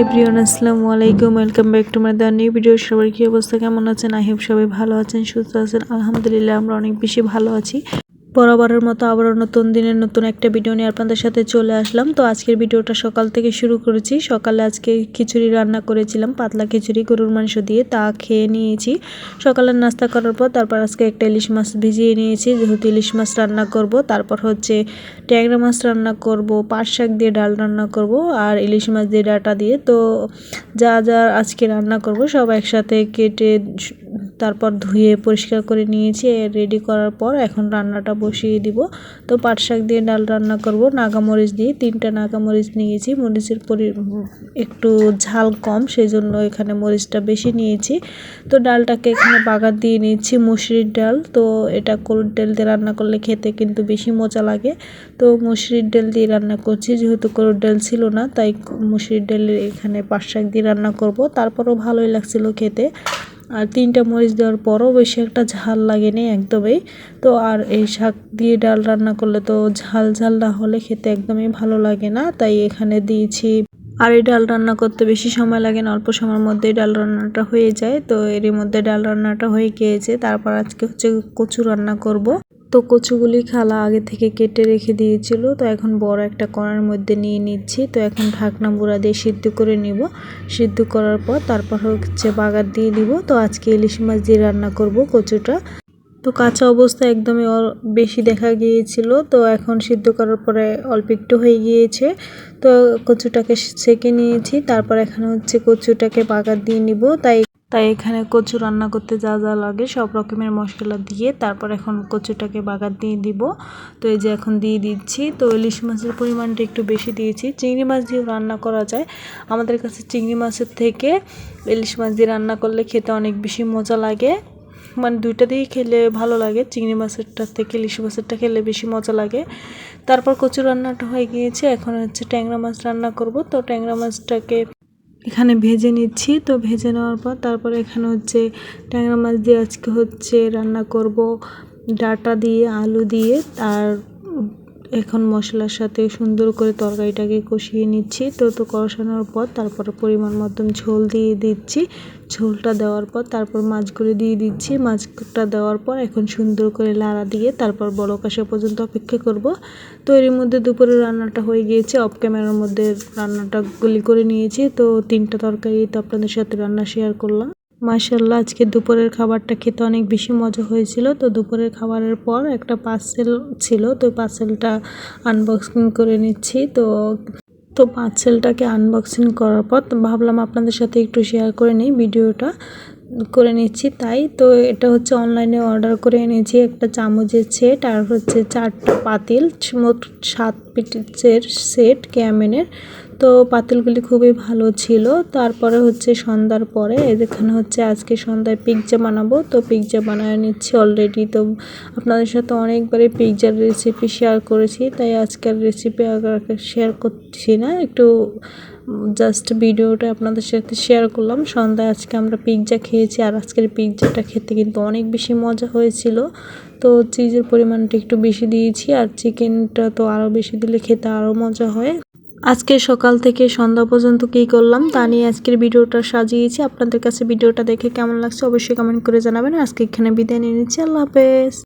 আসসালামু আলাইকুম। Welcome back to my the new video সবার কী অবস্থা? কেমন আছেন? আই হোপ সবাই ভালো আছেন, সুস্থ আছেন। আলহামদুলিল্লাহ, আমরা অনেক বেশি ভালো আছি। বরাবরের মতো আবারও নতুন দিনের নতুন একটা ভিডিও নিয়ে আপনাদের সাথে চলে আসলাম। তো আজকের ভিডিওটা সকাল থেকে শুরু করেছি। সকালে আজকে খিচুড়ি রান্না করেছিলাম, পাতলা খিচুড়ি, গরুর মাংস দিয়ে তা খেয়ে নিয়েছি। সকালের নাস্তা করার পর তারপর আজকে একটা ইলিশ মাছ ভিজিয়ে নিয়েছি। যেহেতু ইলিশ মাছ রান্না করব, তারপর হচ্ছে ট্যাংরা মাছ রান্না করব, পাট শাক দিয়ে ডাল রান্না করব আর ইলিশ মাছ দিয়ে ডাটা দিয়ে। তো যা যা আজকে রান্না করব সব একসাথে কেটে তারপর ধুয়ে পরিষ্কার করে নিয়েছি রেডি করার পর এখন রান্নাটা বসিয়ে দিব। তো পাট শাক দিয়ে ডাল রান্না করব, নাগামরিচ দিয়ে তিনটা নাগামরিচ নিয়েছি। মরিচের পরি, একটু ঝাল কম সেই জন্য এখানে মরিচটা বেশি নিয়েছি। তো ডালটাকে এখানে বাগার দিয়ে নিয়েছি মুসুরির ডাল। তো এটা কোল্ড ডাল দিয়ে রান্না করলে খেতে কিন্তু বেশি মজা লাগে। তো মুসুরির ডাল দিয়ে রান্না করছি, যেহেতু কোল্ড ডাল ছিল না, তাই মুসুরির ডালের এখানে পাট শাক দিয়ে রান্না করব। তারপরও ভালোই লাগছিল খেতে। তিনটা মরিচ দেওয়ার পরও বেশি একটা ঝাল লাগেনি একদমই। তো আর এই শাক দিয়ে ডাল রান্না করলে তো ঝাল ঝাল না হলে খেতে একদমই ভালো লাগে না, তাই এখানে দিয়েছি। আর এই ডাল রান্না করতে বেশি সময় লাগে না, অল্প সময়ের মধ্যেই ডাল রান্নাটা হয়ে যায়। তো এরই মধ্যে ডাল রান্নাটা হয়ে গিয়েছে, তারপর আজকে হচ্ছে কচু রান্না করব। তো কচুগুলি খালা আগে থেকে কেটে রেখে দিয়েছিল। তো এখন বড় একটা কড়ার মধ্যে নিয়ে নিচ্ছি। তো এখন ঢাকনা বুড়া দিয়ে সিদ্ধ করে নিব। সিদ্ধ করার পর তারপর হচ্ছে বাগার দিয়ে দিব। তো আজকে ইলিশ মাছ দিয়ে রান্না করব কচুটা। তো কাঁচা অবস্থা একদমই বেশি দেখা গিয়েছিল। তো এখন সিদ্ধ করার পরে অল্প একটু হয়ে গিয়েছে। তো কচুটাকে ছেঁকে নিয়েছি। তারপর এখানে হচ্ছে কচুটাকে বাগার দিয়ে নিব। তাই তাই এখানে কচু রান্না করতে যা যা লাগে সব রকমের মশলা দিয়ে তারপর এখন কচুটাকে বাগার দিয়ে দিব। তো এই যে এখন দিয়ে দিচ্ছি। তো ইলিশ মাছের পরিমাণটা একটু বেশি দিয়েছি। চিংড়ি মাছ দিয়েও রান্না করা যায়। আমাদের কাছে চিংড়ি মাছের থেকে ইলিশ মাছ দিয়ে রান্না করলে খেতে অনেক বেশি মজা লাগে। মানে দুইটা দিয়েই খেলে ভালো লাগে। চিংড়ি মাছেরটা থেকে ইলিশ মাছেরটা খেলে বেশি মজা লাগে। তারপর কচু রান্নাটা হয়ে গিয়েছে। এখন হচ্ছে ট্যাংরা মাছ রান্না করব। তো ট্যাংরা মাছটাকে এখানে ভেজে নিচ্ছি। তো ভেজে নেওয়ার পর তারপরে এখানে হচ্ছে ট্যাংরা মাছ দিয়ে আজকে হচ্ছে রান্না করব। ডাটা দিয়ে, আলু দিয়ে আর এখন মশলার সাথে সুন্দর করে তরকারিটাকে কষিয়ে নিচ্ছি। তো তো কষানোর পর তারপরে পরিমাণ মতন ঝোল দিয়ে দিচ্ছি। ঝোলটা দেওয়ার পর তারপর মাছগুলো দিয়ে দিচ্ছি। মাছটা দেওয়ার পর এখন সুন্দর করে লাড়া দিয়ে তারপর বড় কাশা পর্যন্ত অপেক্ষা করব। তো এর মধ্যে দুপুরে রান্নাটা হয়ে গিয়েছে। অফ ক্যামেরার মধ্যে রান্নাটা গুলি করে নিয়েছি। তো, তিনটা তরকারি তো আপনাদের সাথে রান্না শেয়ার করলাম। মাশাল্লাহ আজকে দুপুরের খাবারটা খেতে অনেক বেশি মজা হয়েছিল। তো দুপুরের খাবারের পর একটা পার্সেল ছিল, তো পার্সেলটা আনবক্সিং করে নিচ্ছি। তো তো পার্সেলটাকে আনবক্সিং করার পর ভাবলাম আপনাদের সাথে একটু শেয়ার করে নিই ভিডিওটা করে নিচ্ছি। তাই তো এটা হচ্ছে অনলাইনে অর্ডার করে এনেছি একটা চামচের সেট আর হচ্ছে চারটা পাতিল, মোট সাত পিসের সেট ক্যামেনের তো পাতিলগুলি খুবই ভালো ছিল। তারপরে হচ্ছে সন্ধ্যার পরে এখানে হচ্ছে আজকে সন্ধ্যায় পিৎজা বানাবো। তো পিৎজা বানায় নিচ্ছি অলরেডি তো আপনাদের সাথে অনেকবারই পিৎজার রেসিপি শেয়ার করেছি, তাই আজকের রেসিপি শেয়ার করছি না। একটু জাস্ট ভিডিওটা আপনাদের সাথে শেয়ার করলাম। সন্ধ্যায় আজকে আমরা পিৎজা খেয়েছি আর আজকের পিৎজাটা খেতে কিন্তু অনেক বেশি মজা হয়েছিল। তো চিজের পরিমাণটা একটু বেশি দিয়েছি আর চিকেনটা তো আরও বেশি দিলে খেতে আরও মজা হয়। আজকে সকাল থেকে সন্ধ্যা পর্যন্ত কী করলাম তা নিয়ে আজকের ভিডিওটা সাজিয়েছি। আপনাদের কাছে ভিডিওটা দেখে কেমন লাগছে অবশ্যই কমেন্ট করে জানাবেন। আজকে এখানে বিদায় নিয়ে নিচ্ছি। আল্লাহ হাফেজ।